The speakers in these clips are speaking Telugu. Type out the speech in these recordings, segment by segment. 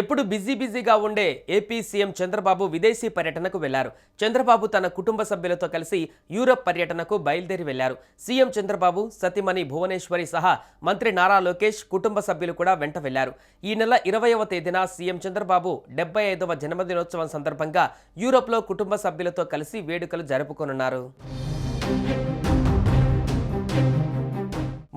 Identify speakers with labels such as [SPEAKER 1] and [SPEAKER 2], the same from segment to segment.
[SPEAKER 1] ఎప్పుడు బిజీ బిజీగా ఉండే ఏపీ సీఎం చంద్రబాబు విదేశీ పర్యటనకు వెళ్ళారు. చంద్రబాబు తన కుటుంబ సభ్యులతో కలిసి యూరప్ పర్యటనకు బయలుదేరి వెళ్ళారు. సీఎం చంద్రబాబు సతీమణి భువనేశ్వరి సహా మంత్రి నారా లోకేష్ కుటుంబ సభ్యులు కూడా వెంట వెళ్ళారు. ఈ నెల ఇరవైవ తేదీన సీఎం చంద్రబాబు డెబ్బై ఐదవ జన్మదినోత్సవం సందర్భంగా యూరోప్లో కుటుంబ సభ్యులతో కలిసి వేడుకలు జరుపుకోనున్నారు.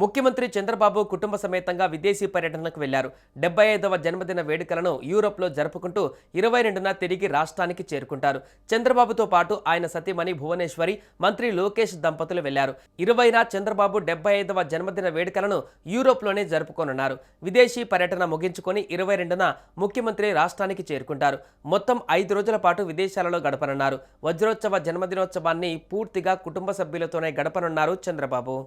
[SPEAKER 1] ముఖ్యమంత్రి చంద్రబాబు కుటుంబ సమేతంగా విదేశీ పర్యటనకు వెళ్ళారు. డెబ్బై ఐదవ జన్మదిన వేడుకలను యూరోప్లో జరుపుకుంటూ ఇరవై రెండున తిరిగి రాష్ట్రానికి చేరుకుంటారు. చంద్రబాబుతో పాటు ఆయన సతీమణి భువనేశ్వరి మంత్రి లోకేష్ దంపతులు వెళ్ళారు. ఇరవైన చంద్రబాబు డెబ్బై ఐదవ జన్మదిన వేడుకలను యూరోప్లోనే జరుపుకోనున్నారు. విదేశీ పర్యటన ముగించుకొని ఇరవై రెండున ముఖ్యమంత్రి రాష్ట్రానికి చేరుకుంటారు. మొత్తం ఐదు రోజుల పాటు విదేశాలలో గడపనున్నారు. వజ్రోత్సవ జన్మదినోత్సవాన్ని పూర్తిగా కుటుంబ సభ్యులతోనే గడపనున్నారు చంద్రబాబు.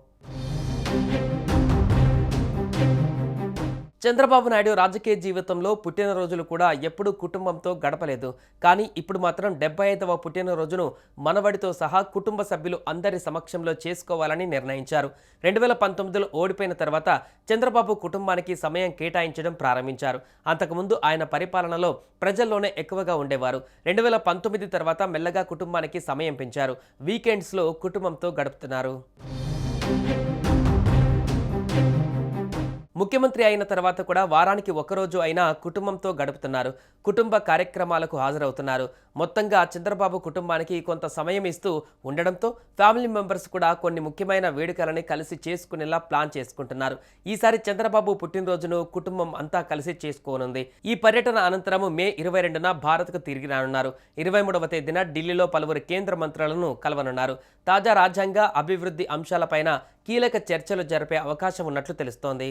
[SPEAKER 1] చంద్రబాబు నాయుడు రాజకీయ జీవితంలో పుట్టినరోజులు కూడా ఎప్పుడూ కుటుంబంతో గడపలేదు. కానీ ఇప్పుడు మాత్రం డెబ్బై ఐదవ పుట్టినరోజును మనవడితో సహా కుటుంబ సభ్యులు అందరి సమక్షంలో చేసుకోవాలని నిర్ణయించారు. రెండు వేల పంతొమ్మిదిలో ఓడిపోయిన తర్వాత చంద్రబాబు కుటుంబానికి సమయం కేటాయించడం ప్రారంభించారు. అంతకుముందు ఆయన పరిపాలనలో ప్రజల్లోనే ఎక్కువగా ఉండేవారు. రెండు వేల పంతొమ్మిది తర్వాత మెల్లగా కుటుంబానికి సమయం పెంచారు. వీకెండ్స్లో కుటుంబంతో గడుపుతున్నారు. ముఖ్యమంత్రి అయిన తర్వాత కూడా వారానికి ఒకరోజు అయినా కుటుంబంతో గడుపుతున్నారు. కుటుంబ కార్యక్రమాలకు హాజరవుతున్నారు. మొత్తంగా చంద్రబాబు కుటుంబానికి కొంత సమయం ఇస్తూ ఉండడంతో ఫ్యామిలీ మెంబర్స్ కూడా కొన్ని ముఖ్యమైన వేడుకలని కలిసి చేసుకునేలా ప్లాన్ చేసుకుంటున్నారు. ఈసారి చంద్రబాబు పుట్టినరోజును కుటుంబం అంతా కలిసి చేసుకోనుంది. ఈ పర్యటన అనంతరం మే ఇరవై రెండున భారత్కు తిరిగి రానున్నారు ఇరవై మూడవ తేదీన ఢిల్లీలో పలువురు కేంద్ర మంత్రులను కలవనున్నారు. తాజా రాజ్యాంగ అభివృద్ధి అంశాలపైన కీలక చర్చలు జరిపే అవకాశం ఉన్నట్లు తెలుస్తోంది.